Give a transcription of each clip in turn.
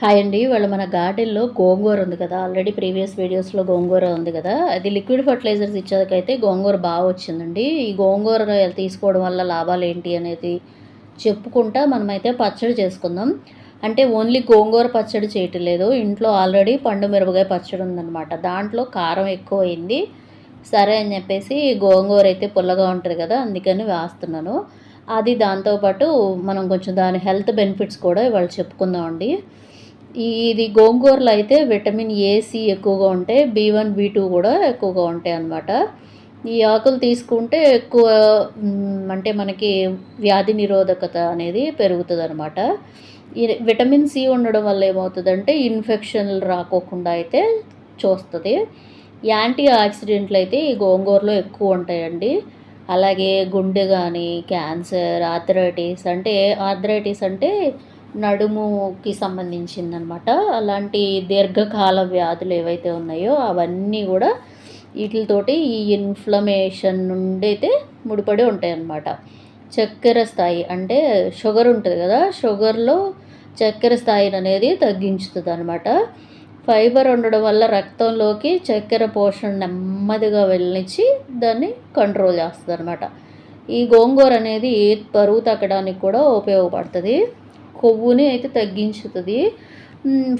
Hi అండి. వాళ్ళు మన గార్డెన్లో గోంగూర ఉంది కదా. ఆల్రెడీ ప్రీవియస్ వీడియోస్లో గోంగూర ఉంది కదా. అది లిక్విడ్ ఫర్టిలైజర్స్ ఇచ్చేదకైతే గోంగూర బాగా వచ్చిందండి. ఈ గోంగూర తీసుకోవడం వల్ల లాభాలు ఏంటి అనేది చెప్పుకుంటా మనమైతే పచ్చడి చేసుకుందాం. అంటే ఓన్లీ గోంగూర పచ్చడి చేయటం లేదు. ఇంట్లో ఆల్రెడీ పండు మిరపకాయ పచ్చడి ఉందన్నమాట. దాంట్లో కారం ఎక్కువ అయింది సరే అని చెప్పేసి గోంగూర అయితే పుల్లగా ఉంటుంది కదా అందుకని వేస్తున్నాను. అది దాంతోపాటు మనం కొంచెం దాని హెల్త్ బెనిఫిట్స్ కూడా ఇవాళ చెప్పుకుందామండి. ఇది గోంగూరలో అయితే విటమిన్ ఏసి ఎక్కువగా ఉంటాయి బి వన్ బి టూ కూడా ఎక్కువగా ఉంటాయి అన్నమాట. ఈ ఆకులు తీసుకుంటే ఎక్కువ అంటే మనకి వ్యాధి నిరోధకత అనేది పెరుగుతుంది అనమాట విటమిన్ సి ఉండడం వల్ల ఏమవుతుందంటే ఇన్ఫెక్షన్లు రాకోకుండా అయితే చూస్తుంది. యాంటీ ఆక్సిడెంట్లు అయితే ఈ గోంగూరలో ఎక్కువ ఉంటాయండి. అలాగే గుండె కానీ క్యాన్సర్ ఆర్థరైటిస్ అంటే ఆర్థరైటిస్ అంటే నడుముకి సంబంధించిందనమాట. అలాంటి దీర్ఘకాల వ్యాధులు ఏవైతే ఉన్నాయో అవన్నీ కూడా వీటితోటి ఈ ఇన్ఫ్లమేషన్ నుండి అయితే ముడిపడి ఉంటాయన్నమాట. చక్కెర స్థాయి అంటే షుగర్ ఉంటుంది కదా షుగర్లో చక్కెర స్థాయిని అనేది తగ్గించుతుంది అనమాట ఫైబర్ ఉండడం వల్ల రక్తంలోకి చక్కెర పోషణ నెమ్మదిగా వెళ్ళించి దాన్ని కంట్రోల్ చేస్తుంది అనమాట ఈ గోంగూర అనేది బరువు తగ్గడానికి కూడా ఉపయోగపడుతుంది. కొవ్వుని అయితే తగ్గించుతుంది.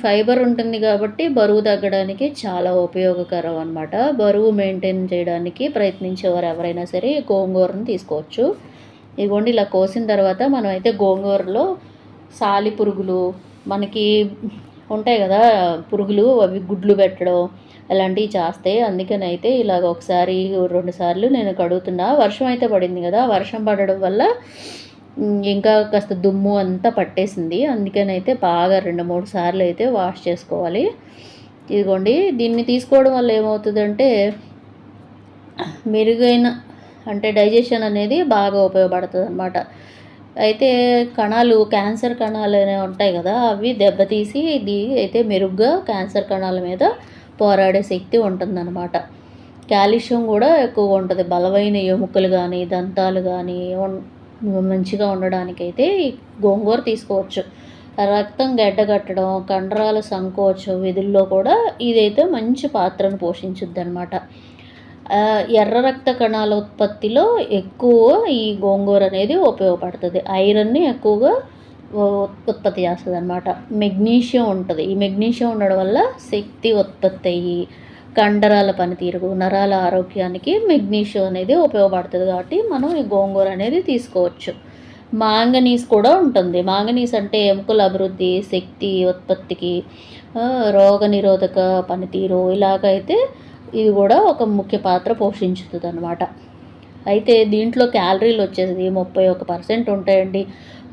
ఫైబర్ ఉంటుంది కాబట్టి బరువు తగ్గడానికి చాలా ఉపయోగకరం అనమాట బరువు మెయింటైన్ చేయడానికి ప్రయత్నించేవారు ఎవరైనా సరే గోంగూరను తీసుకోవచ్చు. ఇదిగోండి ఇలా కోసిన తర్వాత మనం అయితే గోంగూరలో సాలి పురుగులు మనకి ఉంటాయి కదా పురుగులు అవి గుడ్లు పెట్టడం అలాంటివి చేస్తాయి అందుకని అయితే ఇలాగ ఒకసారి రెండు సార్లు నేను కడుగుతున్నా. వర్షం అయితే పడింది కదా వర్షం పడడం వల్ల ఇంకా కాస్త దుమ్ము అంతా పట్టేసింది. అందుకని అయితే బాగా రెండు మూడు సార్లు అయితే వాష్ చేసుకోవాలి. ఇదిగోండి దీన్ని తీసుకోవడం వల్ల ఏమవుతుందంటే మెరుగైన అంటే డైజెషన్ అనేది బాగా ఉపయోగపడుతుంది అనమాట అయితే కణాలు క్యాన్సర్ కణాలు అనేవి ఉంటాయి కదా అవి దెబ్బతీసి ఇది అయితే మెరుగ్గా క్యాన్సర్ కణాల మీద పోరాడే శక్తి ఉంటుందన్నమాట. కాల్షియం కూడా ఎక్కువగా ఉంటుంది. బలమైన ఎముకలు కానీ దంతాలు కానీ మంచిగా ఉండడానికైతే గోంగూర తీసుకోవచ్చు. రక్తం గడ్డగట్టడం కండరాల సంకోచం విధుల్లో కూడా ఇదైతే మంచి పాత్రను పోషించుద్ది అనమాట ఎర్ర రక్త కణాల ఉత్పత్తిలో ఎక్కువ ఈ గోంగూర అనేది ఉపయోగపడుతుంది. ఐరన్ని ఎక్కువగా ఉత్పత్తి చేస్తుంది అనమాట మెగ్నీషియం ఉంటుంది. ఈ మెగ్నీషియం ఉండడం వల్ల శక్తి ఉత్పత్తి అయ్యి కండరాల పనితీరు నరాల ఆరోగ్యానికి మెగ్నీషియం అనేది ఉపయోగపడుతుంది కాబట్టి మనం ఈ గోంగూర అనేది తీసుకోవచ్చు. మాంగనీస్ కూడా ఉంటుంది. మాంగనీస్ అంటే ఎముకల అభివృద్ధి శక్తి ఉత్పత్తికి రోగ నిరోధక పనితీరు ఇలాగైతే ఇది కూడా ఒక ముఖ్య పాత్ర పోషించుతుంది అనమాట అయితే దీంట్లో క్యాలరీలు వచ్చేసి ముప్పై ఒక పర్సెంట్ ఉంటాయండి.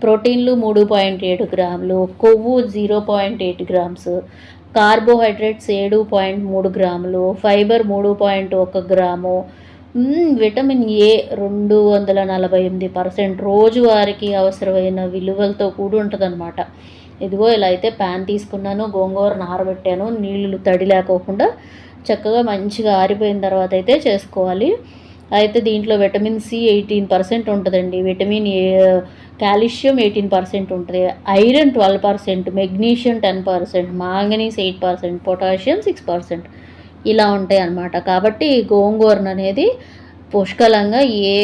ప్రోటీన్లు మూడు పాయింట్ ఏడు గ్రాములు కొవ్వు zero point eight grams carbohydrates ఏడు పాయింట్ మూడు గ్రాములు ఫైబర్ మూడు పాయింట్ ఒక గ్రాము. విటమిన్ ఏ రెండు వందల నలభై ఎనిమిది పర్సెంట్ రోజువారికి అవసరమైన విలువలతో కూడి ఉంటుందన్నమాట. ఇదిగో ఇలా అయితే ప్యాన్ తీసుకున్నాను గోంగూర నారబెట్టాను నీళ్ళు తడి లేకోకుండా చక్కగా మంచిగా ఆరిపోయిన తర్వాత అయితే చేసుకోవాలి. అయితే దీంట్లో విటమిన్ సి ఎయిటీన్ పర్సెంట్ ఉంటుందండి. Vitamin A calcium eighteen percent ఉంటుంది iron twelve percent magnesium ten percent manganese eight percent potassium six percent ఇలా ఉంటాయి అన్నమాట. కాబట్టి గోంగూరను అనేది పుష్కలంగా ఏ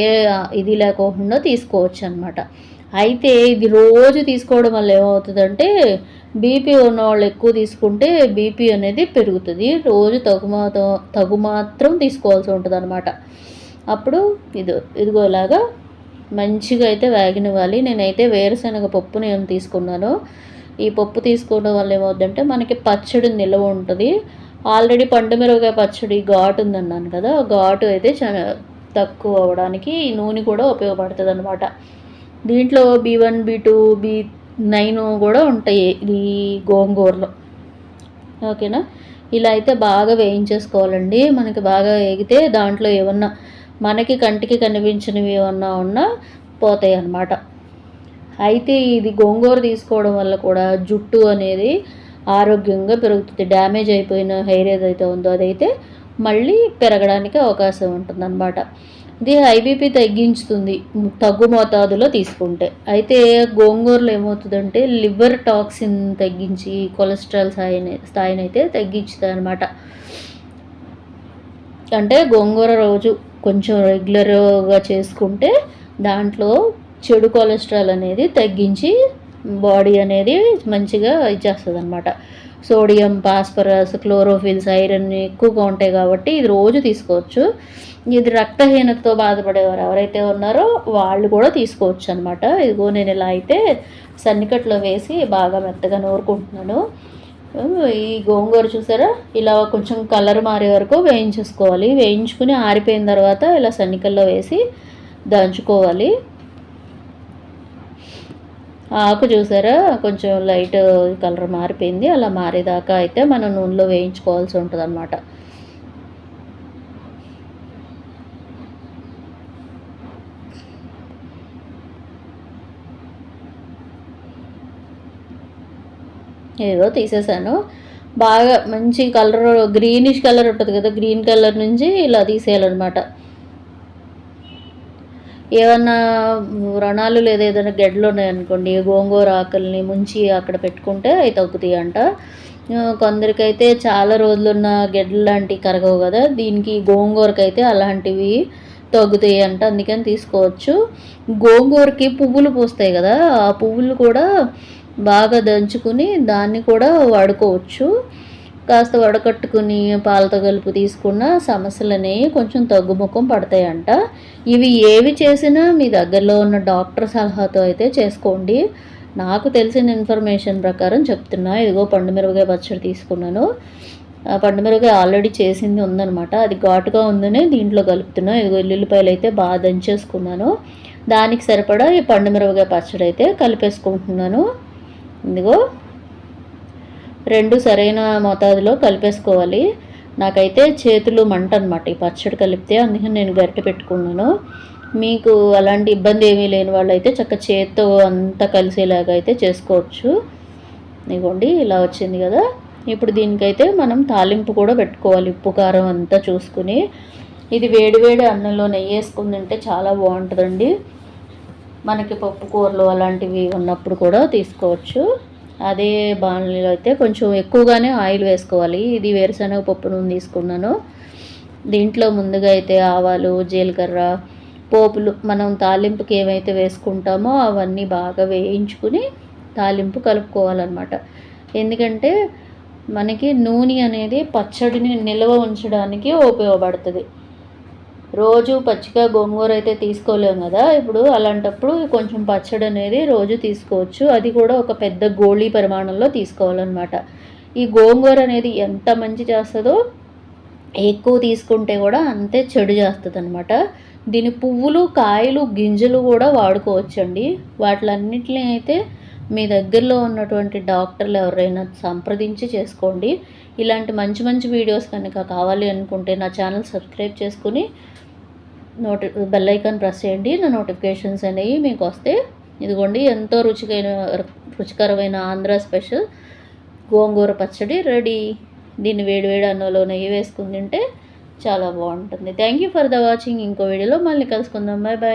ఇది లేకోకుండా తీసుకోవచ్చు అనమాట అయితే ఇది రోజు తీసుకోవడం వల్ల ఏమవుతుందంటే బీపీ ఉన్న వాళ్ళు ఎక్కువ తీసుకుంటే బీపీ అనేది పెరుగుతుంది. రోజు తగు మాత్రం తగు మాత్రం తీసుకోవాల్సి ఉంటుంది అనమాట అప్పుడు ఇది ఇదిగోలాగా మంచిగా అయితే వేగనివ్వాలి. నేనైతే వేరుశనగ పప్పు నేను తీసుకున్నాను. ఈ పప్పు తీసుకోవడం వల్ల ఏమవుతుందంటే మనకి పచ్చడి నిల్వ ఉంటుంది. ఆల్రెడీ పండు మిరపకాయ పచ్చడి ఘాటు ఉందన్నాను కదా ఘాటు అయితే చాలా తక్కువ అవ్వడానికి ఈ నూనె కూడా ఉపయోగపడుతుంది అనమాట దీంట్లో B one B two B nine కూడా ఉంటాయి ఇది గోంగూరలో. ఓకేనా? ఇలా అయితే బాగా వేయించేసుకోవాలండి. మనకి బాగా వేగితే దాంట్లో ఏమన్నా మనకి కంటికి కనిపించినవి ఏమన్నా ఉన్నా పోతాయి అన్నమాట. అయితే ఇది గోంగూర తీసుకోవడం వల్ల కూడా జుట్టు అనేది ఆరోగ్యంగా పెరుగుతుంది. డ్యామేజ్ అయిపోయిన హెయిర్ ఏదైతే ఉందో అదైతే మళ్ళీ పెరగడానికి అవకాశం ఉంటుందన్నమాట. ఇది ఐబీపీ తగ్గించుతుంది తగ్గు మోతాదులో తీసుకుంటే. అయితే గోంగూరలో ఏమవుతుందంటే లివర్ టాక్సిన్ తగ్గించి కొలెస్ట్రాల్ స్థాయిని స్థాయిని అయితే తగ్గించుతుంది అనమాట అంటే గోంగూర రోజు కొంచెం రెగ్యులర్గా చేసుకుంటే దాంట్లో చెడు కొలెస్ట్రాల్ అనేది తగ్గించి బాడీ అనేది మంచిగా ఇచ్చేస్తుంది అనమాట సోడియం పాస్పరస్ క్లోరోఫిల్స్ ఐరన్ ఎక్కువగా ఉంటాయి కాబట్టి ఇది రోజు తీసుకోవచ్చు. ఇది రక్తహీనతతో బాధపడేవారు ఎవరైతే ఉన్నారో వాళ్ళు కూడా తీసుకోవచ్చు అనమాట ఇదిగో నేను ఇలా అయితే సన్నికట్లో వేసి బాగా మెత్తగా నూరుకుంటున్నాను. ఈ గోంగూర చూసారా? ఇలా కొంచెం కలర్ మారే వరకు వేయించేసుకోవాలి. వేయించుకుని ఆరిపోయిన తర్వాత ఇలా సన్నికల్లో వేసి దంచుకోవాలి. ఆకు చూసారా? కొంచెం లైట్ కలర్ మారిపోయింది. అలా మారేదాకా అయితే మనం నూనెలో వేయించుకోవాల్సి ఉంటుంది అనమాట ఏదో తీసేసాను. బాగా మంచి కలర్ గ్రీనిష్ కలర్ ఉంటుంది కదా గ్రీన్ కలర్ నుంచి ఇలా తీసేయాలన్నమాట. ఏమన్నా వ్రణాలు లేదా ఏదైనా గడ్డలు ఉన్నాయనుకోండి గోంగూర ఆకుల్ని ముంచి అక్కడ పెట్టుకుంటే అవి తగ్గుతాయి అంట. కొందరికైతే చాలా రోజులున్న గడ్డలు లాంటివి కరగవు కదా దీనికి గోంగూరకైతే అలాంటివి తగ్గుతాయి అంట అందుకని తీసుకోవచ్చు. గోంగూరకి పువ్వులు పూస్తాయి కదా ఆ పువ్వులు కూడా బాగా దంచుకుని దాన్ని కూడా వాడుకోవచ్చు. కాస్త వడకట్టుకుని పాలతో కలుపు తీసుకున్న సమస్యలు అనేవి కొంచెం తగ్గుముఖం పడతాయంట. ఇవి ఏవి చేసినా మీ దగ్గరలో ఉన్న డాక్టర్ సలహాతో అయితే చేసుకోండి. నాకు తెలిసిన ఇన్ఫర్మేషన్ ప్రకారం చెప్తున్నా. ఇదిగో పండుమిరపకాయ పచ్చడి తీసుకున్నాను. ఆ పండుమిరపకాయ ఆల్రెడీ చేసింది ఉందనమాట అది ఘాటుగా ఉందని దీంట్లో కలుపుతున్నా. ఇదిగో ఎల్లుల్లిపాయలు అయితే బాగా దంచేసుకున్నాను. దానికి సరిపడా ఈ పండుమిరపకాయ పచ్చడి అయితే కలిపేసుకుంటున్నాను. ఇదిగో. రెండు సరైన మోతాదులో కలిపేసుకోవాలి. నాకైతే చేతులు మంట అనమాట ఈ పచ్చడి కలిపితే అందుకని నేను గరిట పెట్టుకున్నాను. మీకు అలాంటి ఇబ్బంది ఏమీ లేని వాళ్ళైతే చక్క చేత్తో అంతా కలిసేలాగా అయితే చేసుకోవచ్చు. ఇదిగోండి ఇలా వచ్చింది కదా. ఇప్పుడు దీనికైతే మనం తాలింపు కూడా పెట్టుకోవాలి. ఉప్పు కారం అంతా చూసుకుని. ఇది వేడివేడి అన్నంలో నెయ్యి వేసుకుని తింటే చాలా బాగుంటుందండి. మనకి పప్పు కూరలు అలాంటివి ఉన్నప్పుడు కూడా తీసుకోవచ్చు. అదే బాణలిలో అయితే కొంచెం ఎక్కువగానే ఆయిల్ వేసుకోవాలి. ఇది వేరుశనగ పప్పు నూనె తీసుకున్నాను. దీంట్లో ముందుగా అయితే ఆవాలు జీలకర్ర పోపులు మనం తాలింపుకి ఏమైతే వేసుకుంటామో అవన్నీ బాగా వేయించుకుని తాలింపు కలుపుకోవాలన్నమాట. ఎందుకంటే మనకి నూనె అనేది పచ్చడిని నిల్వ ఉంచడానికి ఉపయోగపడుతుంది. రోజు పచ్చిగా గోంగూర అయితే తీసుకోలేము కదా. ఇప్పుడు అలాంటప్పుడు కొంచెం పచ్చడి అనేది రోజు తీసుకోవచ్చు. అది కూడా ఒక పెద్ద గోళీ పరిమాణంలో తీసుకోవాలన్నమాట. ఈ గోంగూర అనేది ఎంత మంచి చేస్తుందో ఎక్కువ తీసుకుంటే కూడా అంతే చెడు చేస్తుంది అనమాట దీని పువ్వులు కాయలు గింజలు కూడా వాడుకోవచ్చండి. వాటిలన్నింటినీ అయితే మీ దగ్గరలో ఉన్నటువంటి డాక్టర్లు ఎవరైనా సంప్రదించి చేసుకోండి. ఇలాంటి మంచి మంచి వీడియోస్ కనుక కావాలి అనుకుంటే నా ఛానల్ సబ్స్క్రైబ్ చేసుకుని నోటి బెల్ ఐకాన్ ప్రెస్ చేయండి. నా నోటిఫికేషన్స్ అనేవి మీకు వస్తే ఇదిగోండి ఎంతో రుచికైన రుచికరమైన ఆంధ్ర స్పెషల్ గోంగూర పచ్చడి రెడీ దీన్ని వేడి వేడి అన్నంలో నెయ్యి వేసుకుని తింటే చాలా బాగుంటుంది. Thank you for the watching ఇంకో వీడియోలో మళ్ళీ కలుసుకుందాం. Bye bye